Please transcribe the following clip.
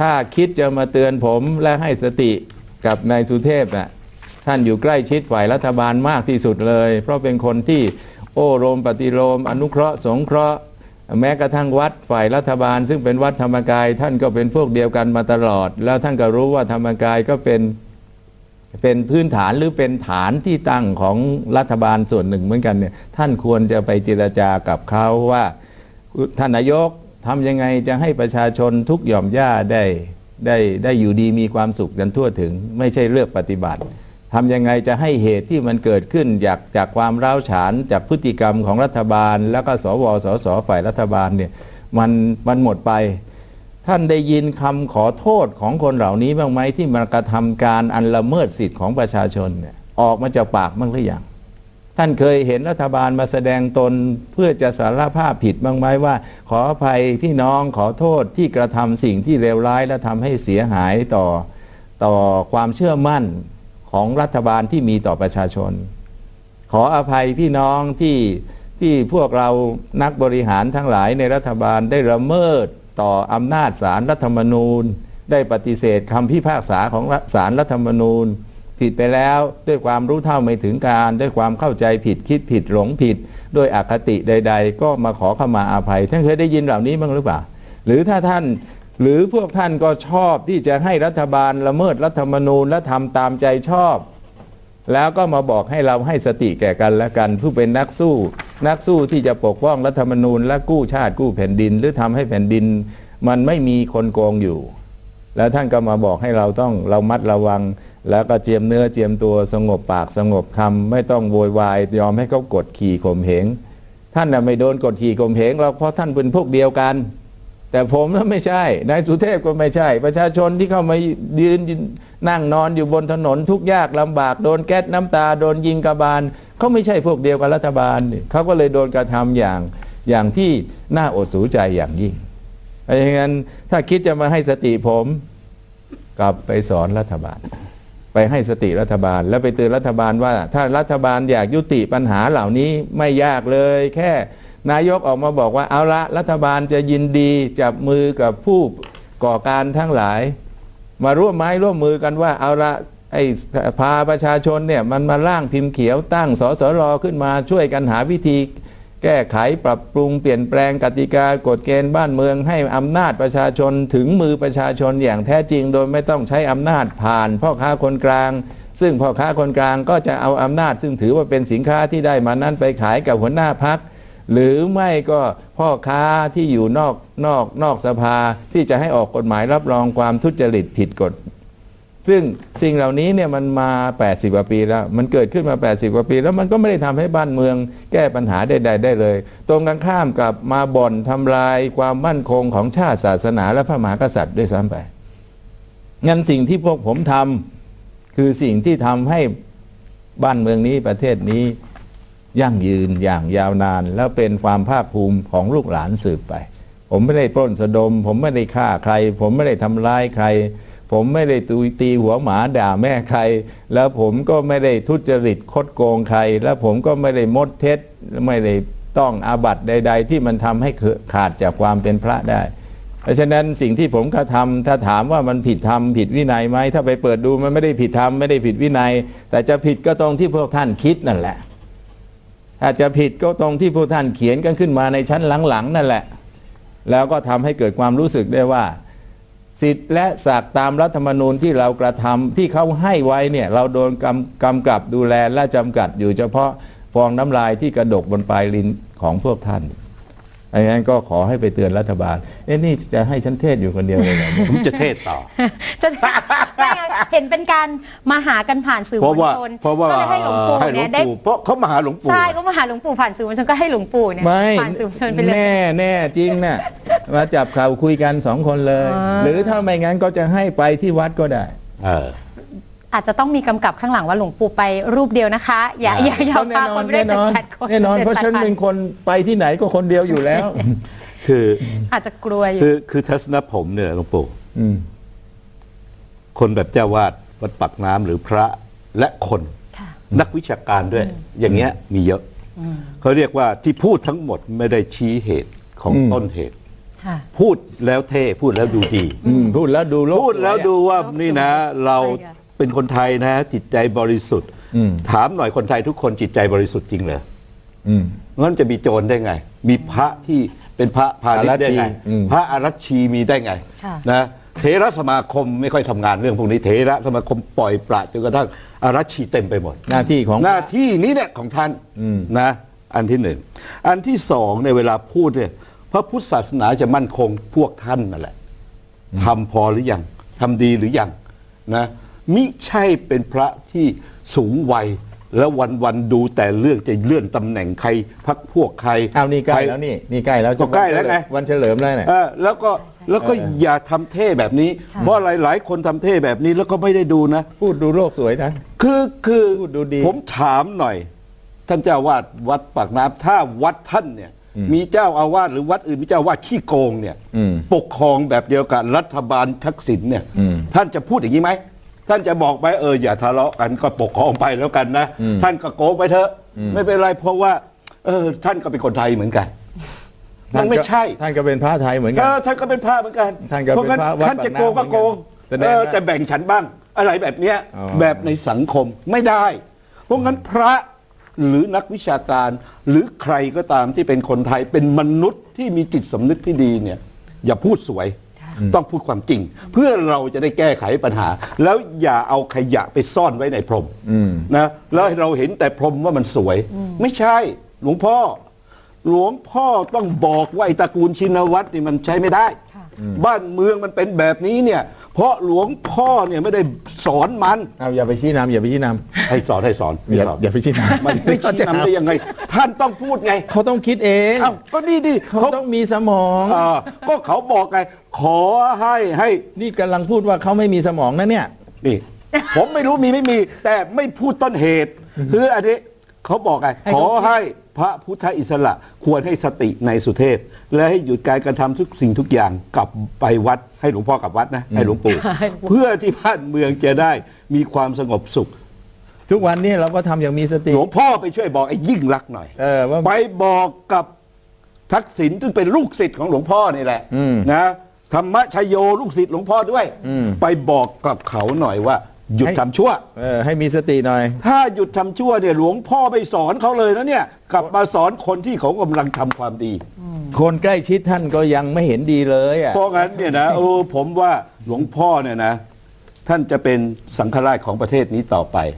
ถ้าคิดจะมาเตือนผมและให้สติกับนายสุเทพน่ะท่านอยู่ใกล้ชิดฝ่ายรัฐบาลมากที่สุดเลย เพราะเป็นคนที่โอ้โรมปฏิโลมอนุเคราะห์สงเคราะห์ แม้กระทั่งวัดฝ่ายรัฐบาล ซึ่งเป็นวัดธรรมกาย ท่านก็เป็นพวกเดียวกันมาตลอด แล้วท่านก็รู้ว่าธรรมกายก็เป็นเป็นพื้นฐานหรือเป็นฐานที่ตั้งของรัฐบาลส่วนหนึ่งเหมือนกันเนี่ยท่านควรจะไปเจรจากับเขาว่าท่านนายก ทำยังไงจะให้ประชาชนทุกหย่อมย่าได้ได้ได้อยู่ดีมีความสุขกันทั่วถึง ไม่ใช่เลือกปฏิบัติทำยังไงจะให้เหตุที่มันเกิดขึ้นจากจากความร้าวฉานจากพฤติกรรมของรัฐบาล แล้วก็สวสสฝ่ายรัฐบาลเนี่ยมันมันหมดไป ท่านได้ยินคำขอโทษของคนเหล่านี้บ้างไหมที่มากระทำการอันละเมิดสิทธิ์ของประชาชนเนี่ยออกมาจากปากบ้างหรือยัง ท่านเคยเห็นรัฐบาลมาแสดงตนเพื่อจะสารภาพผิดบ้างไหมว่า ขออภัยพี่น้องขอโทษที่กระทำสิ่งที่เลวร้ายและทำให้เสียหายต่อต่อความเชื่อมั่นของรัฐบาลที่มีต่อประชาชน ขออภัยพี่น้องที่ที่พวกเรานักบริหารทั้งหลายในรัฐบาลได้ละเมิดต่ออำนาจศาลรัฐธรรมนูญ ได้ปฏิเสธคำพิพากษาของศาลรัฐธรรมนูญ ผิดไปแล้วด้วยความรู้เท่าไม่ถึงการ ด้วยความเข้าใจผิดคิดผิดหลงผิด ด้วยอคติใด ๆ ก็มาขอขมาอาภัย ท่านเคยได้ยินเหล่านี้บ้างหรือเปล่า หรือถ้าท่านหรือพวกท่านก็ชอบที่จะให้รัฐบาลละเมิดรัฐธรรมนูญและทำตามใจชอบ แล้วก็มาบอกให้เราให้สติแก่กันและกัน ผู้เป็นนักสู้ นักสู้ที่จะปกป้องรัฐธรรมนูญ และกู้ชาติกู้แผ่นดิน หรือทำให้แผ่นดิน มันไม่มีคนโกงอยู่ แล้วท่านก็มาบอกให้เราต้องเรามัดระวัง แล้วก็เจียมเนื้อเจียมตัวสงบปากสงบคำไม่ต้องโวยวายยอมให้เขากดขี่ข่มเหงท่านน่ะไม่โดนกดขี่ข่มเหงหรอกเพราะท่านเป็นพวกเดียวกัน แต่ผมนั้นไม่ใช่นายสุเทพก็ไม่ใช่ ประชาชนที่เข้ามายืนนั่งนอนอยู่บนถนนทุกยากลำบากโดนแก๊สน้ำตาโดนยิงกระบาลเขาไม่ใช่พวกเดียวกับรัฐบาลนี่เขาก็เลยโดนกระทำอย่างอย่างที่น่าอดสูใจอย่างยิ่งเพราะฉะนั้นถ้าคิดจะมาให้สติผม กลับไปสอนรัฐบาล ไปให้สติรัฐบาลแล้วไปเตือนรัฐบาลว่า ถ้ารัฐบาลอยากยุติปัญหาเหล่านี้ไม่ยากเลย แค่นายกออกมาบอกว่าเอาละรัฐบาลจะยินดีจับมือกับผู้ก่อการทั้งหลาย มาร่วมไม้ร่วมมือกันว่าเอาละไอ้พาประชาชนเนี่ยมันมาร่างพิมพ์เขียวตั้งสสรขึ้นมาช่วยกันหาวิธี แก้ไขปรับปรุงเปลี่ยนแปลงกติกากฎเกณฑ์บ้านเมือง ให้อำนาจประชาชนถึงมือประชาชนอย่างแท้จริง โดยไม่ต้องใช้อำนาจผ่านพ่อค้าคนกลาง ซึ่งพ่อค้าคนกลางก็จะเอาอำนาจ ซึ่งถือว่าเป็นสินค้าที่ได้มานั้นไปขายกับหัวหน้าพักหรือไม่ก็พ่อค้าที่อยู่นอกนอกนอกสภาที่จะให้ออกกฎหมายรับรองความทุจริตผิดกฎ ซึ่งสิ่งเหล่านี้เนี่ยมันมา 80กว่าปีแล้ว มันเกิดขึ้นมา 80กว่าปี แล้วมันก็ไม่ได้ทำให้บ้านเมือง แก้ปัญหาใดๆได้เลย ตรงกันข้ามกับมาบ่อนทำลายความมั่นคงของชาติศาสนาและพระมหากษัตริย์ด้วยซ้ำไปงั้นสิ่งที่พวกผมทำคือสิ่งที่ทำให้บ้านเมืองนี้ประเทศนี้ยั่งยืนอย่างยาวนาน แล้วเป็นความภาคภูมิของลูกหลานสืบไป ผมไม่ได้ปล้นสะดม ผมไม่ได้ฆ่าใคร ผมไม่ได้ทำร้ายใคร ผมไม่ได้ตุยตีหัวหมาด่าแม่ใคร แล้วผมก็ไม่ได้ทุจริตคดโกงใคร แล้วผมก็ไม่ได้มดเท็จไม่ได้ต้องอาบัติใด ๆ ที่มันทำให้ขาดจากความเป็นพระได้ เพราะฉะนั้นสิ่งที่ผมกระทำถ้าถามว่ามันผิดธรรมผิดวินัยไหมถ้าไปเปิดดูมันไม่ได้ผิดธรรมไม่ได้ผิดวินัย แต่จะผิดก็ตรงที่พวกท่านคิดนั่นแหละถ้าจะผิดก็ตรงที่พวกท่านเขียนกันขึ้นมาในชั้นหลังๆนั่นแหละ แล้วก็ทำให้เกิดความรู้สึกได้ว่า สิทธิและศักดิ์ตามรัฐธรรมนูญที่เรากระทำที่เขาให้ไว้เนี่ยเราโดนกำกำกับดูแลและจำกัดอยู่เฉพาะฟองน้ำลายที่กระดกบนปลายลิ้นของพวกท่านอันนั้นก็ขอให้ไปเตือนรัฐบาล เอ๊ะนี่จะให้ฉันเทศอยู่คนเดียวเลยเหรอผมจะเทศต่อจะไม่ไงเห็นเป็นการมาหากันผ่านสื่อเพมราะวลว่าชนเพราะว่าก็เลยให้หลวงปู่ให้หลวเนี่งยได้ปู่เพราะเขามาหาหลวงปู่ใช่ก็มาหาหลวงปู่ผ่านสื่อมวลชนก็ให้หลวงปู่เนี่ยไม่ผ่านสื่อมวลชนไปเลยแน่แน่จริงน่ะ มาจับข่าวคุยกันสองคนเลยอ่าหรือถ้าไม่งั้นก็จะให้ไปที่วัดก็ได้เอออาจจะต้องมีกำกับข้างหลังว่าหลวงปู่ไปรูปเดียวนะคะ อย่าอ่าอย่าอย่าก็แน่พานอคนนไม่ได้แน่นอนเจ็ดแปดคนแน่นอนจ็ดเพราะฉันแปดเป็นคนไปที่ไหนก็คนเดียวอยู่แล้ว คืออาจจะกลัวอยู่คือคือทัศนผมเนี่ยหลวงปู่อืมคนแบบเจ้าวาดวัดปักน้ำหรือพระและคนค่ะนักวิชาการด้วย อย่างเงี้ยมีเยอะเขาเรียกว่าที่พูดทั้งหมดไม่ได้ชี้เหตุของอืมต้นเหตุค่ะ พูดแล้วเท่พูดแล้วดูดีอืมพูดแล้วดูโลกพูดแล้วสยอะดูว่าโลกสวยนี่นะ เราใช่ค่ะเป็นคนไทยนะ จิตใจบริสุทธิ์อืมถามหน่อยคนไทยทุกคนจิตใจบริสุทธิ์จริงเหรออืมงั้นจะมีโจรได้ไง มีพระที่เป็นพระพาณิชย์ได้ไงอารัชชีอืมพระอารัชชีมีได้ไงค่ะนะเทระสมาคมไม่ค่อยทำงานเรื่องพวกนี้เทระสมาคมปล่อยปละจนกระทั่งอารัชชีเต็มไปหมด หน้าที่ของหน้าที่นี้เนี่ยของท่านอืมนะ อันที่หนึ่งอันที่สองในยเวลาพูดเนี่ย พระพุทธศาสนาจะมั่นคงพวกท่านนั่นแหละทำพอหรือยังทำดีหรือยังนะมิใช่เป็นพระที่สูงวัยแล้ววันวันๆดูแต่เรื่องจะเลื่อนตำแหน่งใครพักพวกใครเอานี่ใกล้ใครแล้วนี่นี่ใกล้แล้วก็ใกล้แล้วไงวันเฉลิมแล้วเนี่ยเออแล้วก็ใช่แล้วก็เอออย่าทำเท่แบบนี้ค่ะเพราะหลาย ๆ คนทำเท่แบบนี้แล้วก็ไม่ได้ดูนะ พูดดูโลกสวยนะ คือคือพูดดูดีผมถามหน่อย ท่านเจ้าวาดวัดปากน้ำถ้าวัดท่านเนี่ยอื มมีเจ้าอาวาสหรือวัดอื่นมีเจ้าอาวาสขี้โกงเนี่ยอืมปกครองแบบเดียวกับรัฐบาลทักษิณเนี่ยอืมท่านจะพูดอย่างนี้ไหมท่านจะบอกไปเอออย่าทะเลาะกันก็ปกครองไปแล้วกันนะอืมท่านก็โกงไปเถอะอืมไม่เป็นไรเพราะว่า เออ ท่านก็เป็นคนไทยเหมือนกันมันไม่ใช่ ท่านก็เป็นพระไทยเหมือนกัเอนอท่านก็เป็นพระเหมือนกันท่านก็เป็นเพราะงั้นพระวัดท่านจะโกงก็โกงปากน้ำเหมือนกันแสดงเออว่าแต่แบ่งฉันบ้าง อะไรแบบเนี้ยอ๋อแบบในสังคมไม่ได้ เพราะงั้นพระ หรือนักวิชาการ หรือใครก็ตามที่เป็นคนไทยเป็นมนุษย์ที่มีจิตสำนึกที่ดีเนี่ยอย่าพูดสวย ต้องพูดความจริง เพื่อเราจะได้แก้ไขปัญหา แล้วอย่าเอาขยะไปซ่อนไว้ในพรมอืมนะแล้วให้เราเห็นแต่พรหมว่ามันสวย ไม่ใช่หลวงพ่อ หลวงพ่อต้องบอกว่าไอ้ตระกูลชินวัตรนี่มันใช้ไม่ได้ค่ะบ้านเมืองมันเป็นแบบนี้เนี่ย เพราะหลวงพ่อเนี่ยไม่ได้สอนมันเอาอย่าไปชี้นำอย่าไปชี้นให้สอนให้สอนำอย่าสอนอย่าไปชี้นำมันไม่ชี้นำได้ยังไง ท่านต้องพูดไง เขาต้องคิดเองเอ้าก็นี่ดิเขาเขาต้องมีสมองอ่าก็เขาบอกไง ขอให้ให้นี่กำลังพูดว่าเขาไม่มีสมองนะเนี่ยนี่ ผมไม่รู้มีไม่มี แต่ไม่พูดต้นเหตุ คืออันนี้ เขาบอกไงให้ขเขาอให้พระพุทธอิสระควรให้สติในสุเทพ และให้หยุดการกระทำทุกสิ่งทุกอย่างกลับไปวัด ให้หลวงพ่อกลับวัดนะให้หลวงปู่ให้หลวงปู่ เพื่อที่บ้านเมืองจะได้มีความสงบสุข ทุกวันนี้เราก็ทำอย่างมีสติ หลวงพ่อไปช่วยบอกไอ้ยิ่งรักษณ์หน่อยเออว่าไปบอกกับทักษิณซึ่งเป็นลูกศิษย์ของหลวงพ่อนี่แหละอืมนะธรรมชโยลูกศิษย์หลวงพ่อด้วยอืมไปบอกกับเขาหน่อยว่า หยุดให้ทำชั่ว เออให้มีสติหน่อย ถ้าหยุดทำชั่วเนี่ยหลวงพ่อไปสอนเขาเลยนะเนี่ย กลับมาสอนคนที่เขากำลังทำความดี คนใกล้ชิดท่านก็ยังไม่เห็นดีเลยอะ เพราะงั้นเนี่ยนะเออผมว่าหลวงพ่อเนี่ยนะ ท่านจะเป็นสังฆราชของประเทศนี้ต่อไป